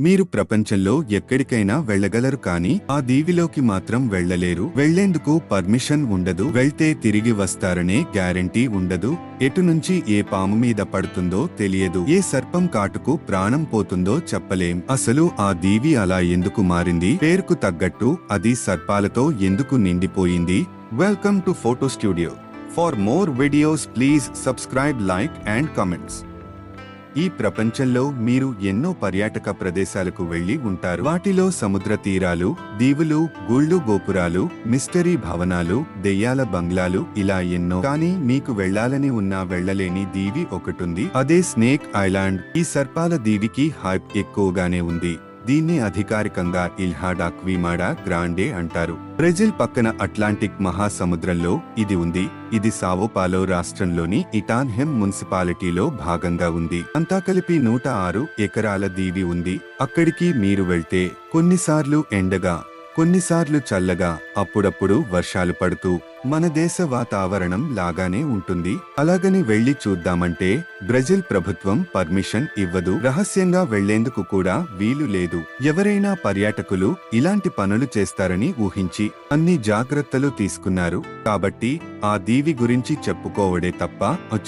మీరు ప్రపంచంలో ఎక్కడికైనా వెళ్ళగలరు కానీ ఆ దీవిలోకి మాత్రం వెళ్ళలేరు. వెళ్ళేందుకు పర్మిషన్ ఉండదు. వెళ్తే తిరిగి వస్తారనే గ్యారంటీ ఉండదు. ఎటు నుంచి ఏ పాము మీద పడుతుందో తెలియదు. ఏ సర్పం కాటుకు ప్రాణం పోతుందో చెప్పలేం. అసలు ఆ దీవి అలా ఎందుకు మారింది? పేరుకు తగ్గట్టు అది సర్పాలతో ఎందుకు నిండిపోయింది? Welcome to photo studio. For more videos please subscribe like and comments. ఈ ప్రపంచంలో మీరు ఎన్నో పర్యాటక ప్రదేశాలకు వెళ్ళి ఉంటారు. వాటిలో సముద్ర తీరాలు దీవులు గుళ్ళు గోపురాలు మిస్టరీ భవనాలు దెయ్యాల బంగ్లాలు ఇలా ఎన్నో. కానీ మీకు వెళ్ళాలని ఉన్నా వెళ్ళలేని దీవి ఒకటుంది. అదే స్నేక్ ఐలాండ్. ఈ సర్పాల దీవికి హైప్ ఎక్కువగానే ఉంది. దీన్ని అధికారికంగా ఇల్హాడా క్వీమాడా గ్రాండే అంటారు. బ్రెజిల్ పక్కన అట్లాంటిక్ మహాసముద్రంలో ఇది ఉంది. ఇది సావోపాలో రాష్ట్రంలోని ఇటాన్హెమ్ మున్సిపాలిటీలో భాగంగా ఉంది. అంతా కలిపి నూట ఆరు ఎకరాల దీవి ఉంది. అక్కడికి మీరు వెళ్తే కొన్నిసార్లు ఎండగా కొన్నిసార్లు చల్లగా అప్పుడప్పుడు వర్షాలు పడుతూ మన దేశ వాతావరణం లాగానే ఉంటుంది. అలాగని వెళ్ళి చూద్దామంటే బ్రెజిల్ ప్రభుత్వం పర్మిషన్ ఇవ్వదు. రహస్యంగా వెళ్ళేందుకు కూడా వీలు లేదు. ఎవరైనా పర్యాటకులు ఇలాంటి పనులు చేస్తారని ఊహించి అన్ని జాగ్రత్తలు తీసుకున్నారు. కాబట్టి ఆ దీవి గురించి చెప్పుకోవడే తప్ప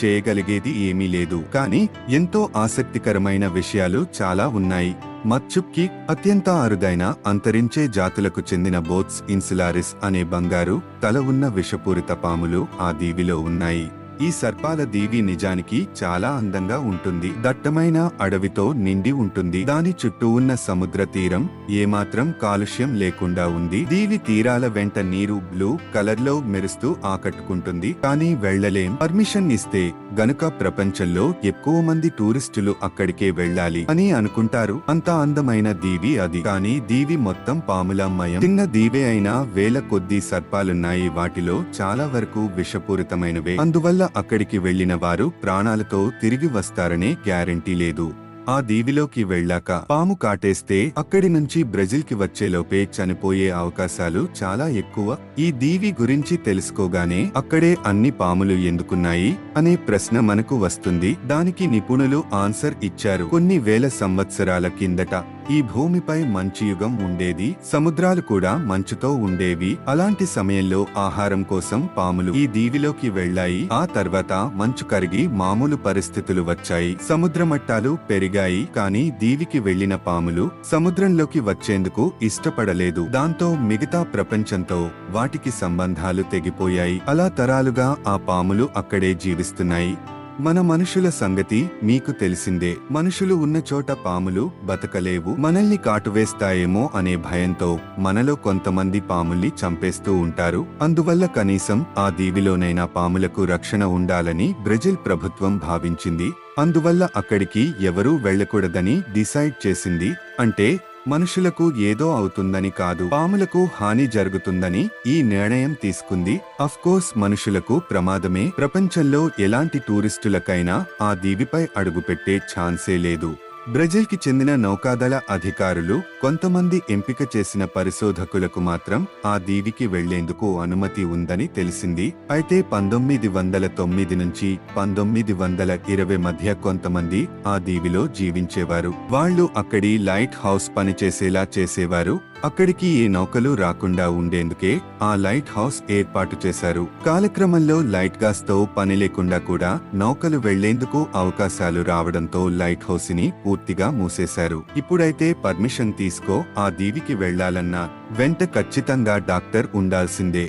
చేయగలిగేది ఏమీ లేదు. కానీ ఎంతో ఆసక్తికరమైన విషయాలు చాలా ఉన్నాయి. మచ్చుక్కి అత్యంత అరుదైన అంతరించే జాతులకు చెందిన బోత్స్ ఇన్సులారిస్ అనే బంగారు తల ఉన్న విషపూరిత పాములు ఆ దీవిలో ఉన్నాయి. ఈ సర్పాల దీవి నిజానికి చాలా అందంగా ఉంటుంది. దట్టమైన అడవితో నిండి ఉంటుంది. దాని చుట్టూ ఉన్న సముద్ర తీరం ఏమాత్రం కాలుష్యం లేకుండా ఉంది. దీవి తీరాల వెంట నీరు బ్లూ కలర్లో మెరుస్తూ ఆకట్టుకుంటుంది. కానీ వెళ్ళలేం పర్మిషన్ ఇస్తే గనుక ప్రపంచంలో ఎక్కువ మంది టూరిస్టులు అక్కడికే వెళ్ళాలి అని అనుకుంటారు. అంత అందమైన దీవి అది. కానీ దీవి మొత్తం పాములమయం చిన్న దీవే అయినా వేల కొద్ది సర్పాలున్నాయి. వాటిలో చాలా వరకు విషపూరితమైనవే. అందువల్ల అక్కడికి వెళ్ళిన వారు ప్రాణాలతో తిరిగి వస్తారనే గ్యారెంటీ లేదు. ఆ దీవిలోకి వెళ్ళాక పాము కాటేస్తే అక్కడి నుంచి బ్రెజిల్కి వచ్చేలోపే చనిపోయే అవకాశాలు చాలా ఎక్కువ. ఈ దీవి గురించి తెలుసుకోగానే అక్కడే అన్ని పాములు ఎందుకున్నాయి అనే ప్రశ్న మనకు వస్తుంది. దానికి నిపుణులు ఆన్సర్ ఇచ్చారు. కొన్ని వేల సంవత్సరాల కిందట ఈ భూమిపై మంచి యుగం ఉండేది సముద్రాలు కూడా మంచుతో ఉండేవి. అలాంటి సమయంలో ఆహారం కోసం పాములు ఈ దీవిలోకి వెళ్ళాయి. ఆ తర్వాత మంచు కరిగి మామూలు పరిస్థితులు వచ్చాయి. సముద్ర మట్టాలు పెరిగాయి కానీ దీవికి వెళ్ళిన పాములు సముద్రంలోకి వచ్చేందుకు ఇష్టపడలేదు. దాంతో మిగతా ప్రపంచంతో వాటికి సంబంధాలు తెగిపోయాయి. అలా తరాలుగా ఆ పాములు అక్కడే జీవిస్తున్నాయి. మన మనుషుల సంగతి మీకు తెలిసిందే. మనుషులు ఉన్న చోట పాములు బతకలేవు. మనల్ని కాటువేస్తాయేమో అనే భయంతో మనలో కొంతమంది పాముల్ని చంపేస్తూ ఉంటారు. అందువల్ల కనీసం ఆ దీవిలోనైనా పాములకు రక్షణ ఉండాలని బ్రెజిల్ ప్రభుత్వం భావించింది. అందువల్ల అక్కడికి ఎవరూ వెళ్ళకూడదని డిసైడ్ చేసింది. అంటే మనుషులకు ఏదో అవుతుందని కాదు పాములకు హాని జరుగుతుందని ఈ నిర్ణయం తీసుకుంది. కోర్స్ మనుషులకు ప్రమాదమే. ప్రపంచంలో ఎలాంటి టూరిస్టులకైనా ఆ దీవిపై అడుగుపెట్టే ఛాన్సే లేదు. బ్రెజిల్కి చెందిన నౌకాదళ అధికారులు కొంతమంది ఎంపిక చేసిన పరిశోధకులకు మాత్రం ఆ దీవికి వెళ్ళేందుకు అనుమతి ఉందని తెలిసింది. అయితే పంతొమ్మిది వందల తొమ్మిది నుంచి పంతొమ్మిది వందల ఇరవై మధ్య కొంతమంది ఆ దీవిలో జీవించేవారు. వాళ్ళు అక్కడి లైట్ హౌస్ పనిచేసేలా చేసేవారు. అక్కడికి ఏ నౌకలు రాకుండా ఉండేందుకే ఆ లైట్ హౌస్ ఏర్పాటు చేశారు. కాలక్రమంలో లైట్ గాస్తో పని లేకుండా కూడా నౌకలు వెళ్ళేందుకు అవకాశాలు రావడంతో లైట్ హౌస్ని పూర్తిగా మూసేశారు. ఇప్పుడైతే పర్మిషన్ తీసుకో ఆ దీవికి వెళ్ళాలన్నా వెంట ఖచ్చితంగా డాక్టర్ ఉండాల్సిందే.